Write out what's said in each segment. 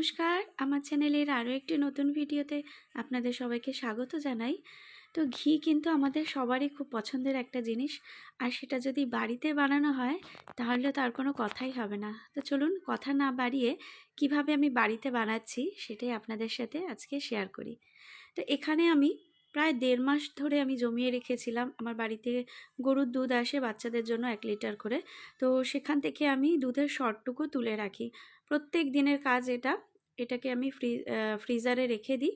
নমস্কার। আমার চ্যানেলের আরও একটি নতুন ভিডিওতে আপনাদের সবাইকে স্বাগত জানাই। তো ঘি কিন্তু আমাদের সবারই খুব পছন্দের একটা জিনিস। আর সেটা যদি বাড়িতে বানানো হয়, তাহলে তার কোনো কথাই হবে না। তো চলুন কথা না বাড়িয়ে কীভাবে আমি বাড়িতে বানাচ্ছি, সেটাই আপনাদের সাথে আজকে শেয়ার করি। তো এখানে আমি প্রায় দেড় মাস ধরে আমি জমিয়ে রেখেছিলাম। আমার বাড়িতে গরুর দুধ আসে বাচ্চাদের জন্য এক লিটার করে। তো সেখান থেকে আমি দুধের শর্টটুকু তুলে রাখি। প্রত্যেক দিনের কাজ এটা এটাকে আমি ফ্রি ফ্রিজারে রেখে দিই।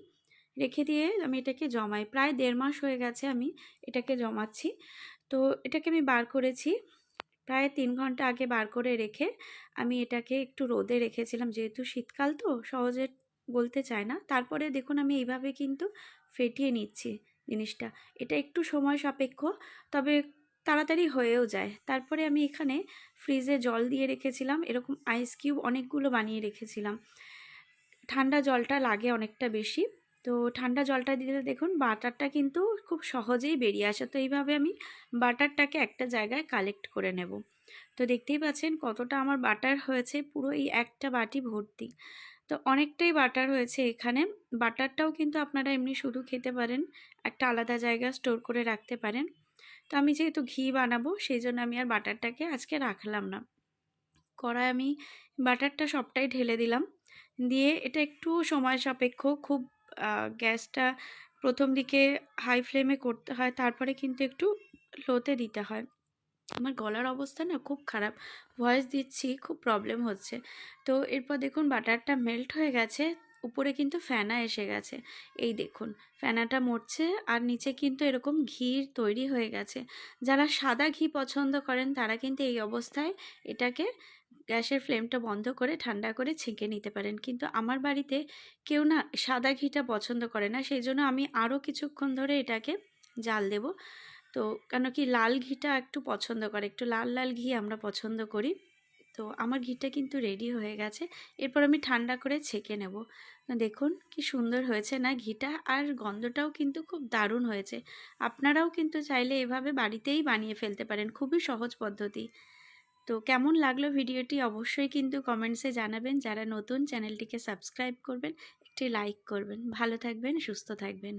রেখে দিয়ে আমি এটাকে জমাই। প্রায় দেড় মাস হয়ে গেছে আমি এটাকে জমাচ্ছি। তো এটাকে আমি বার করেছি। প্রায় তিন ঘণ্টা আগে বার করে রেখে আমি এটাকে একটু রোদে রেখেছিলাম, যেহেতু শীতকাল তো, সহজে বলতে চায় না। তারপরে দেখুন আমি এইভাবে কিন্তু ফেটিয়ে নিচ্ছি জিনিসটা। এটা একটু সময় সাপেক্ষ, তবে তাড়াতাড়ি হয়েও যায়। তারপরে আমি এখানে ফ্রিজে জল দিয়ে রেখেছিলাম। এরকম আইস কিউব অনেকগুলো বানিয়ে রেখেছিলাম। ঠান্ডা জলটা লাগে অনেকটা বেশি। তো ঠান্ডা জলটা দিলে দেখুন বাটারটা কিন্তু খুব সহজেই বেরিয়ে আসে। তো এইভাবে আমি বাটারটাকে একটা জায়গায় কালেক্ট করে নেব। তো দেখতেই পাচ্ছেন কতটা আমার বাটার হয়েছে, পুরো এই একটা বাটি ভর্তি। তো অনেকটাই বাটার হয়েছে এখানে। বাটারটাও কিন্তু আপনারা এমনি শুধু খেতে পারেন, একটা আলাদা জায়গা স্টোর করে রাখতে পারেন। তো আমি যেহেতু ঘি বানাবো, সেই জন্য আমি আর বাটারটাকে আজকে রাখলাম না। কড়াই আমি বাটারটা সবটাই ঢেলে দিলাম। দিয়ে এটা একটু সময় সাপেক্ষ। খুব গ্যাসটা প্রথম দিকে হাই ফ্লেমে করতে হয়, তারপরে কিন্তু একটু লোতে দিতে হয়। আমার গলার অবস্থা না খুব খারাপ ভয়েস দিচ্ছি, খুব প্রবলেম হচ্ছে। তো এরপর দেখুন বাটারটা মেল্ট হয়ে গেছে, উপরে কিন্তু ফ্যানা এসে গেছে। এই দেখুন ফ্যানাটা মরছে আর নিচে কিন্তু এরকম ঘি তৈরি হয়ে গেছে। যারা সাদা ঘি পছন্দ করেন তারা কিন্তু এই অবস্থায় এটাকে গ্যাসের ফ্লেমটা বন্ধ করে ঠান্ডা করে ছেঁকে নিতে পারেন। কিন্তু আমার বাড়িতে কেউ না সাদা ঘিটা পছন্দ করে না। সেই জন্য আমি আরও কিছুক্ষণ ধরে এটাকে জাল দেব। তো কেন কি লাল ঘিটা একটু পছন্দ করে, একটু লাল লাল ঘি আমরা পছন্দ করি। তো আমার ঘিটা কিন্তু রেডি হয়ে গেছে। এরপর আমি ঠান্ডা করে ছেঁকে নেব। দেখুন কি সুন্দর হয়েছে না ঘিটা, আর গন্ধটাও কিন্তু খুব দারুণ হয়েছে। আপনারাও কিন্তু চাইলে এভাবে বাড়িতেই বানিয়ে ফেলতে পারেন। খুবই সহজ পদ্ধতি। তো কেমন লাগল ভিডিওটি অবশ্যই কিন্তু কমেন্টসে জানাবেন। যারা নতুন চ্যানেলটিকে সাবস্ক্রাইব করবেন, একটি লাইক করবেন। ভালো থাকবেন, সুস্থ থাকবেন।